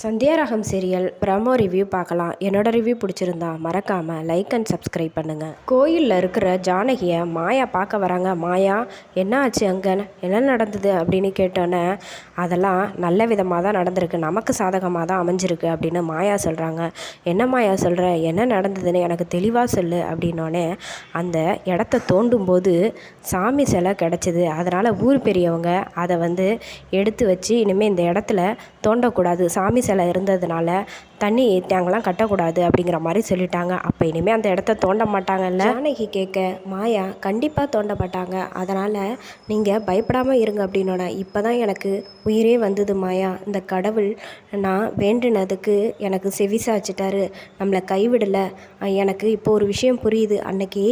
சந்தியாரகம் serial promo review பார்க்கலாம். என்னோட review பிடிச்சிருந்தா மறக்காமல் லைக் அண்ட் சப்ஸ்கிரைப் பண்ணுங்கள் கோயிலில் இருக்கிற ஜானகியை மாயா பார்க்க வராங்க. மாயா என்ன ஆச்சு அங்கே என்ன நடந்தது அப்படின்னு கேட்டோன்னே அதெல்லாம் நல்ல விதமாக தான் நடந்திருக்கு. நமக்கு சாதகமாக தான் அமைஞ்சிருக்கு அப்படின்னு மாயா சொல்கிறாங்க என்ன மாயா சொல்கிற என்ன நடந்ததுன்னு எனக்கு தெளிவாக சொல்லு அப்படின்னோடனே அந்த இடத்த தோண்டும் போது சாமி சிலை கிடச்சிது. அதனால் ஊர் பெரியவங்க அதை வந்து எடுத்து வச்சு இனிமேல் இந்த இடத்துல தோண்டக்கூடாது. சாமி சிலை இருந்ததுனால தண்ணி தேங்கலாம் கட்டக்கூடாது அப்படிங்கிற மாதிரி சொல்லிட்டாங்க. அப்போ இனிமேல் அந்த இடத்த தோண்ட மாட்டாங்கல்ல? ஜானகி கேட்க மாயா கண்டிப்பாக தோண்ட மாட்டாங்க அதனால் நீங்கள் பயப்படாமல் இருங்க அப்படின்னோட இப்போ தான் எனக்கு உயிரே வந்தது மாயா. இந்த கடவுள் நான் வேண்டினதுக்கு எனக்கு செவிசாச்சிட்டாரு நம்மளை கைவிடலை. எனக்கு இப்போ ஒரு விஷயம் புரியுது. அன்னைக்கு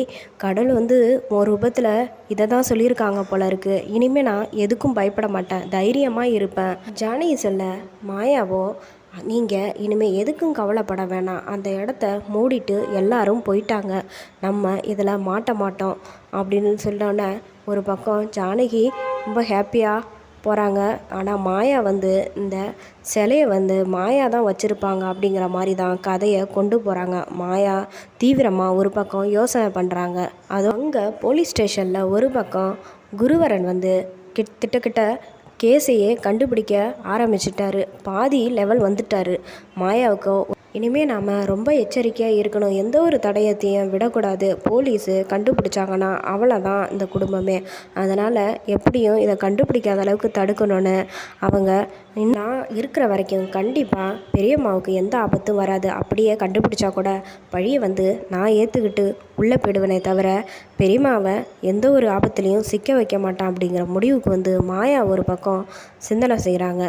கடவுள் வந்து ஒரு ரூபத்தில் இதை தான் சொல்லியிருக்காங்க போல இருக்குது இனிமேல் நான் எதுக்கும் பயப்பட மாட்டேன். தைரியமாக இருப்பேன். ஜானகி சொல்ல மாயாவோ நீங்கள் இனிமேல் எதுக்கும் கவலைப்பட வேணாம். அந்த இடத்த மூடிட்டு எல்லாரும் போயிட்டாங்க. நம்ம இதில் மாட்ட மாட்டோம் அப்படின்னு சொன்னோன்னே ஒரு பக்கம் ஜானகி ரொம்ப ஹாப்பியாக போகிறாங்க ஆனால் மாயா வந்து இந்த சிலையை வந்து மாயா தான் வச்சுருப்பாங்க அப்படிங்கிற மாதிரி தான் கதையை கொண்டு போகிறாங்க மாயா தீவிரமாக ஒரு பக்கம் யோசனை பண்ணுறாங்க அது அங்கே போலீஸ் ஸ்டேஷனில் ஒரு பக்கம் குருவரன் வந்து கிட்ட கிட்ட கேஸையே கண்டுபிடிக்க ஆரம்பிச்சிட்டாரு. பாதி லெவல் வந்துட்டார். மாயாவுக்கு இனிமேல் நாம் ரொம்ப எச்சரிக்கையாக இருக்கணும். எந்த ஒரு தடயத்தையும் விடக்கூடாது. போலீஸு கண்டுபிடிச்சாங்கன்னா அவ்வளோதான் இந்த குடும்பமே. அதனால் எப்படியும் இதை கண்டுபிடிக்காத அளவுக்கு தடுக்கணும்னு அவங்க நான் இருக்கிற வரைக்கும் கண்டிப்பாக பெரியம்மாவுக்கு எந்த ஆபத்தும் வராது. அப்படியே கண்டுபிடிச்சா கூட பழியை வந்து நான் ஏற்றுக்கிட்டு உள்ளே போயிடுவேனே தவிர பெரியம்மாவை எந்த ஒரு ஆபத்துலேயும் சிக்க வைக்க மாட்டான் அப்படிங்கிற முடிவுக்கு வந்து மாயா ஒரு பக்கம் சிந்தனை செய்கிறாங்க